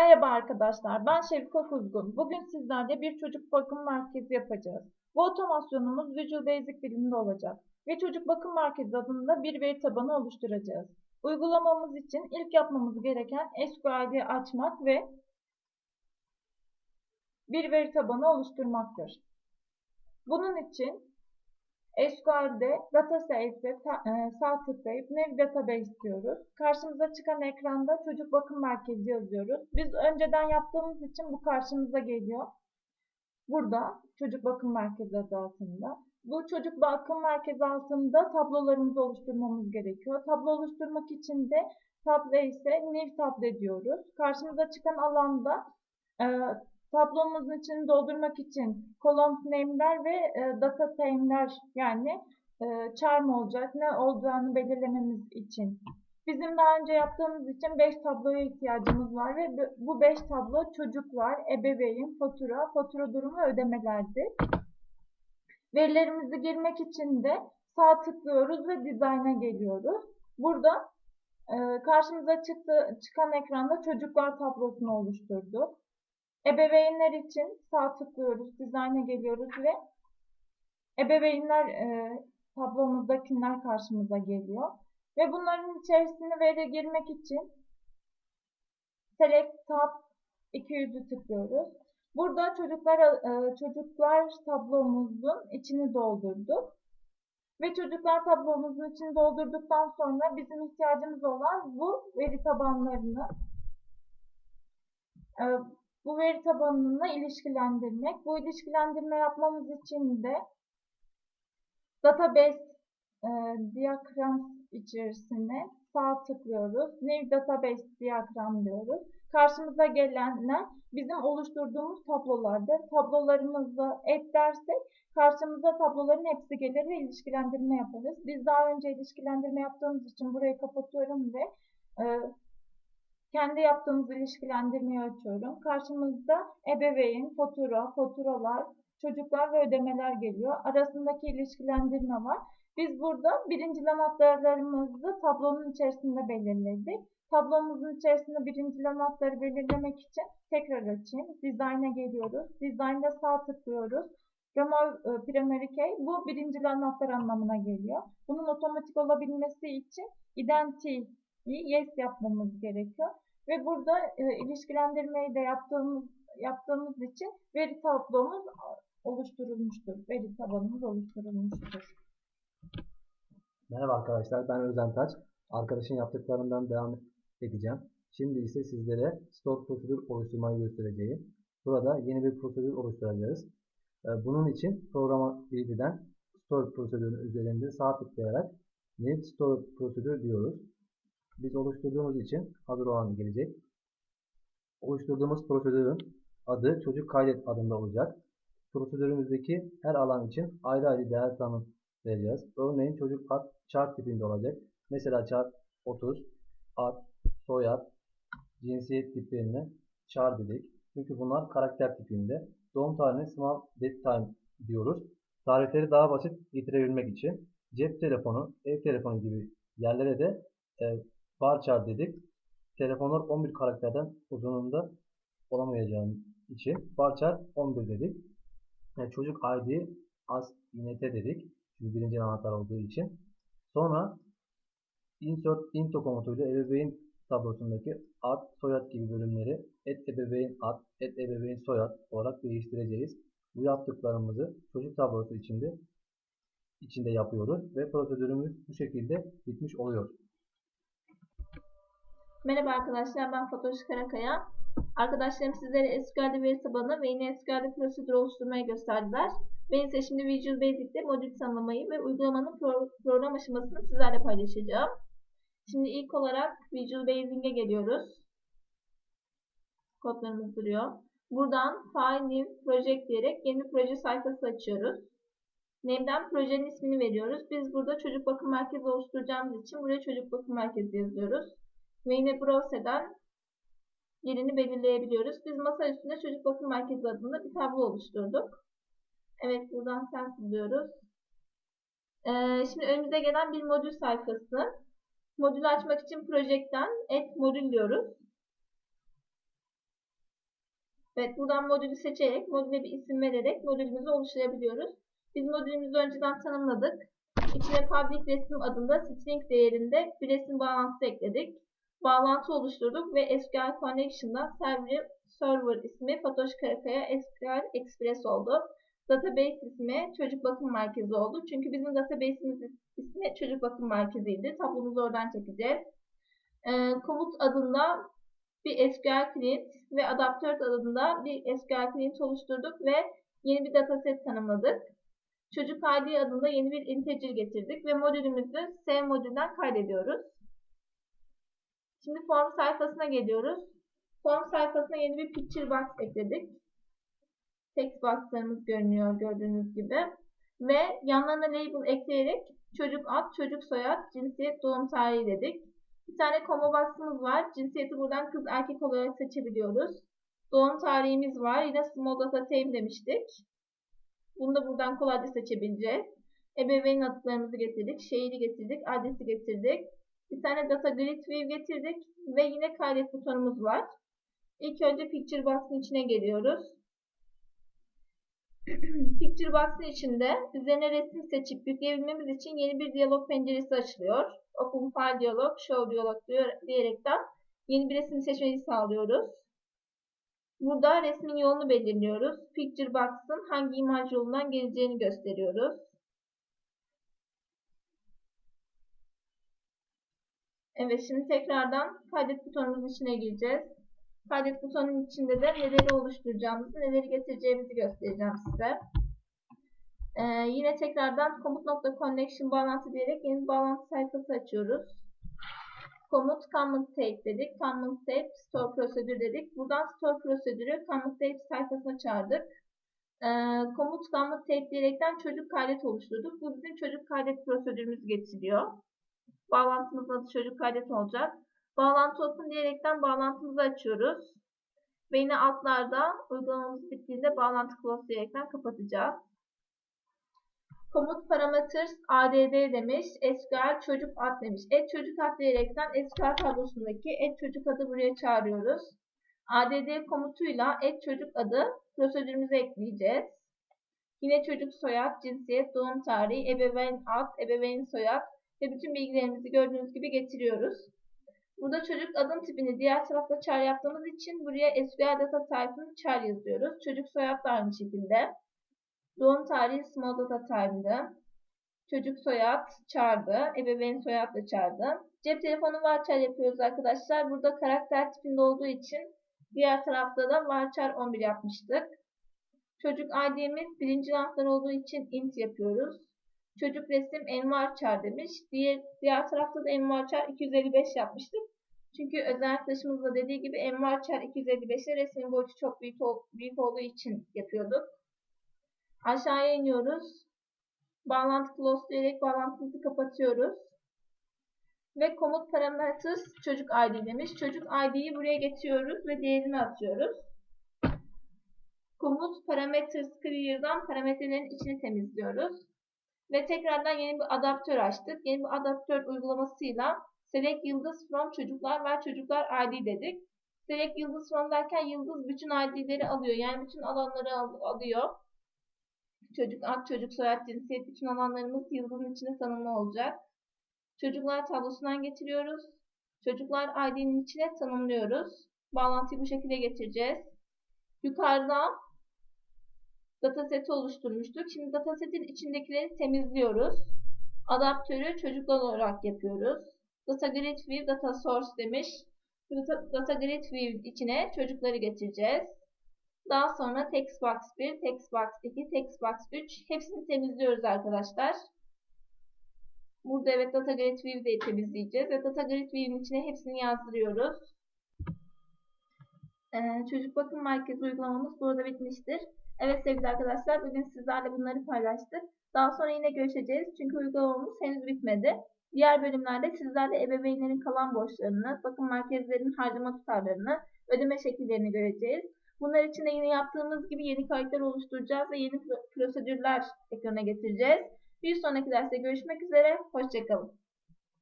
Merhaba arkadaşlar, ben Şevika Kuzgun. Bugün sizlerle bir çocuk bakım merkezi yapacağız. Bu otomasyonumuz Visual Basic dilinde olacak ve çocuk bakım merkezi adında bir veri tabanı oluşturacağız. Uygulamamız için ilk yapmamız gereken SQL'i açmak ve bir veri tabanı oluşturmaktır. Bunun için SQL'de Database'e e, sağ tıklayıp New Database diyoruz. Karşımıza çıkan ekranda çocuk bakım merkezi yazıyoruz. Biz önceden yaptığımız için bu karşımıza geliyor. Burada çocuk bakım merkezi adı altında. Bu çocuk bakım merkezi altında tablolarımızı oluşturmamız gerekiyor. Tablo oluşturmak için de tablo ise new tablo diyoruz. Karşımıza çıkan alanda e, tablomuzun içini doldurmak için column name'ler ve e, data name'ler yani e, char mı olacak ne olacağını belirlememiz için. Bizim daha önce yaptığımız için 5 tabloya ihtiyacımız var ve bu 5 tablo çocuklar, ebeveyn, fatura, fatura durumu ve ödemelerdi. Verilerimizi girmek için de sağ tıklıyoruz ve design'a geliyoruz. Burada e, karşımıza çıktı, çıkan ekranda çocuklar tablosunu oluşturduk. Ebeveynler için sağ tıklıyoruz, design'e geliyoruz ve ebeveynler e, tablomuzdakiler karşımıza geliyor. Ve bunların içerisine veri girmek için Select Tab 200'ü tıklıyoruz. Burada çocuklar e, çocuklar tablomuzun içini doldurduk. Ve çocuklar tablomuzun içini doldurduktan sonra bizim ihtiyacımız olan bu veri tabanlarını e, bu veri tabanına ilişkilendirmek. Bu ilişkilendirme yapmamız için de database e, diagram içerisine sağ tıklıyoruz. New database diagram diyoruz. Karşımıza gelenler bizim oluşturduğumuz tablolardır. Tablolarımızı et dersek karşımıza tabloların hepsi gelir ve ilişkilendirme yaparız. Biz daha önce ilişkilendirme yaptığımız için burayı kapatıyorum ve e, kendi yaptığımız ilişkilendirmeyi açıyorum. Karşımızda ebeveyn, fatura, faturalar, çocuklar ve ödemeler geliyor. Arasındaki ilişkilendirme var. Biz burada birincileme hatlarlarımızı tablonun içerisinde belirledik. Tablomuzun içerisinde birincileme hatları belirlemek için tekrar açayım. Design'a geliyoruz. Design'da sağ tıklıyoruz. Remove e, primary key bu birincil anahtar anlamına geliyor. Bunun otomatik olabilmesi için identity yes yapmamız gerekiyor. Ve burada e, ilişkilendirmeyi de yaptığımız yaptığımız için veri tablomuz oluşturulmuştur. Veri tabanımız oluşturulmuştur. Merhaba arkadaşlar ben Özen Taç. Arkadaşın yaptıklarından devam edeceğim. Şimdi ise sizlere store prosedür oluşturmayı göstereceğim. Burada yeni bir prosedür oluşturacağız. E, bunun için programa bilgiden store prosedürün üzerinde sağ tıklayarak New Store Prosedür diyoruz biz oluşturduğumuz için hazır olan gelecek. Oluşturduğumuz prosedürün adı çocuk kaydet adında olacak. Prosedürümüzdeki her alan için ayrı ayrı değer tanım vereceğiz. Örneğin çocuk ad chart tipinde olacak. Mesela chart 30, ad, soyad, cinsiyet tiplerine char dedik. Çünkü bunlar karakter tipinde. Doğum tarihine small date time diyoruz. Tarihleri daha basit getirebilmek için cep telefonu, ev telefonu gibi yerlere de e, varchar dedik. Telefonlar 11 karakterden uzunluğunda olamayacağım için varchar 11 dedik. Yani çocuk ID as inet dedik. Çünkü birinci anahtar olduğu için. Sonra insert into komutuyla ebeveyn tablosundaki ad, soyad gibi bölümleri et ebeveyn ad, et ebeveyn soyad olarak değiştireceğiz. Bu yaptıklarımızı çocuk tablosu içinde içinde yapıyoruz ve prosedürümüz bu şekilde bitmiş oluyor. Merhaba arkadaşlar ben Fatoş Karakaya. Arkadaşlarım sizlere SQL'de veri tabanı ve yine SQL'de prosedür oluşturmayı gösterdiler. Ben ise şimdi Visual Basic'te modül tanımlamayı ve uygulamanın pro program aşamasını sizlerle paylaşacağım. Şimdi ilk olarak Visual Basic'e geliyoruz. Kodlarımız duruyor. Buradan File New Project diyerek yeni proje sayfası açıyoruz. Name'den projenin ismini veriyoruz. Biz burada çocuk bakım merkezi oluşturacağımız için buraya çocuk bakım merkezi yazıyoruz ve yine browser'dan yerini belirleyebiliyoruz. Biz masa üstünde çocuk bakım merkezi adında bir tablo oluşturduk. Evet buradan sen diyoruz. Ee, şimdi önümüze gelen bir modül sayfası. Modülü açmak için projekten et modül diyoruz. Evet buradan modülü seçerek modüle bir isim vererek modülümüzü oluşturabiliyoruz. Biz modülümüzü önceden tanımladık. İçine public resim adında string değerinde bir resim bağlantısı ekledik. Bağlantı oluşturduk ve SQL Connection'dan server, server ismi Fatoş Karakaya SQL Express oldu. Database ismi Çocuk Bakım Merkezi oldu. Çünkü bizim database'imiz ismi Çocuk Bakım Merkezi'ydi. Tablomuzu oradan çekeceğiz. Ee, komut adında bir SQL Client ve Adaptör adında bir SQL Client oluşturduk ve yeni bir dataset tanımladık. Çocuk ID adında yeni bir integer getirdik ve modülümüzü save modülden kaydediyoruz. Şimdi form sayfasına geliyoruz. Form sayfasına yeni bir picture box ekledik. Text boxlarımız görünüyor gördüğünüz gibi. Ve yanlarına label ekleyerek çocuk ad, çocuk soyad, cinsiyet, doğum tarihi dedik. Bir tane combo box'ımız var. Cinsiyeti buradan kız erkek olarak seçebiliyoruz. Doğum tarihimiz var. Yine small data time demiştik. Bunu da buradan kolayca seçebileceğiz. Ebeveyn adlarımızı getirdik. Şehri getirdik. Adresi getirdik. Bir tane data grid view getirdik. Ve yine kaydet butonumuz var. İlk önce picture box'ın içine geliyoruz. picture box'ın içinde üzerine resim seçip yükleyebilmemiz için yeni bir diyalog penceresi açılıyor. Open File Diyalog, Show Diyalog diyerekten yeni bir resim seçmeyi sağlıyoruz. Burada resmin yolunu belirliyoruz. Picture Box'ın hangi imaj yolundan geleceğini gösteriyoruz. Evet şimdi tekrardan kaydet butonumuzun içine gireceğiz. Kaydet butonunun içinde de neleri oluşturacağımızı, neleri getireceğimizi göstereceğim size. Ee, yine tekrardan komut.connection bağlantı diyerek yeni bağlantı sayfası açıyoruz. Komut comment tape dedik. Comment tape store prosedür dedik. Buradan store prosedürü comment tape sayfasına çağırdık. Ee, komut comment tape diyerekten çocuk kaydet oluşturduk. Bu bizim çocuk kaydet prosedürümüzü getiriyor. Bağlantımızın adı çocuk kaydet olacak. Bağlantı olsun diyerekten bağlantımızı açıyoruz. Ve yine altlarda uygulamamız bittiğinde bağlantı close diyerekten kapatacağız. Komut parameters add demiş. SQL çocuk ad demiş. Et çocuk ad diyerekten SQL tablosundaki et çocuk adı buraya çağırıyoruz. add komutuyla et çocuk adı prosedürümüze ekleyeceğiz. Yine çocuk soyad, cinsiyet, doğum tarihi, ebeveyn ad, ebeveyn soyad ve bütün bilgilerimizi gördüğünüz gibi getiriyoruz. Burada çocuk adın tipini diğer tarafta char yaptığımız için buraya SQL data type'ını char yazıyoruz. Çocuk soyad da aynı şekilde. Doğum tarihi small data type'dı. Çocuk soyad çağırdı. Ebeveyn soyad da çağırdı. Cep telefonu varchar yapıyoruz arkadaşlar. Burada karakter tipinde olduğu için diğer tarafta da varchar 11 yapmıştık. Çocuk ID'miz birinci laflar olduğu için int yapıyoruz. Çocuk resim envarchar demiş. Diğer, diğer tarafta da envarchar 255 yapmıştık. Çünkü özel arkadaşımızla dediği gibi envarchar 255'e resmin boyutu çok büyük, büyük olduğu için yapıyorduk. Aşağıya iniyoruz. Bağlantı close diyerek bağlantımızı kapatıyoruz. Ve komut parameters çocuk ID demiş. Çocuk ID'yi buraya getiriyoruz ve değerini atıyoruz. Komut parameters clear'dan parametrelerin içini temizliyoruz. Ve tekrardan yeni bir adaptör açtık. Yeni bir adaptör uygulamasıyla select yıldız from çocuklar ve çocuklar ID dedik. Select yıldız from derken yıldız bütün ID'leri alıyor. Yani bütün alanları alıyor. Çocuk ad, çocuk soyad, cinsiyet bütün alanlarımız yıldızın içinde tanımlı olacak. Çocuklar tablosundan getiriyoruz. Çocuklar ID'nin içine tanımlıyoruz. Bağlantıyı bu şekilde getireceğiz. Yukarıda dataseti oluşturmuştuk. Şimdi datasetin içindekileri temizliyoruz. Adaptörü çocuklar olarak yapıyoruz. Data grid view, data source demiş. Data, data grid view içine çocukları getireceğiz. Daha sonra textbox 1, textbox 2, textbox 3 hepsini temizliyoruz arkadaşlar. Burada evet data grid view'de temizleyeceğiz ve data grid view'in içine hepsini yazdırıyoruz. Ee, çocuk bakım merkezi uygulamamız burada bitmiştir. Evet sevgili arkadaşlar bugün sizlerle bunları paylaştık. Daha sonra yine görüşeceğiz çünkü uygulamamız henüz bitmedi. Diğer bölümlerde sizlerle ebeveynlerin kalan borçlarını, bakım merkezlerinin harcama tutarlarını, ödeme şekillerini göreceğiz. Bunlar için de yine yaptığımız gibi yeni kayıtlar oluşturacağız ve yeni prosedürler ekrana getireceğiz. Bir sonraki derste görüşmek üzere, hoşçakalın.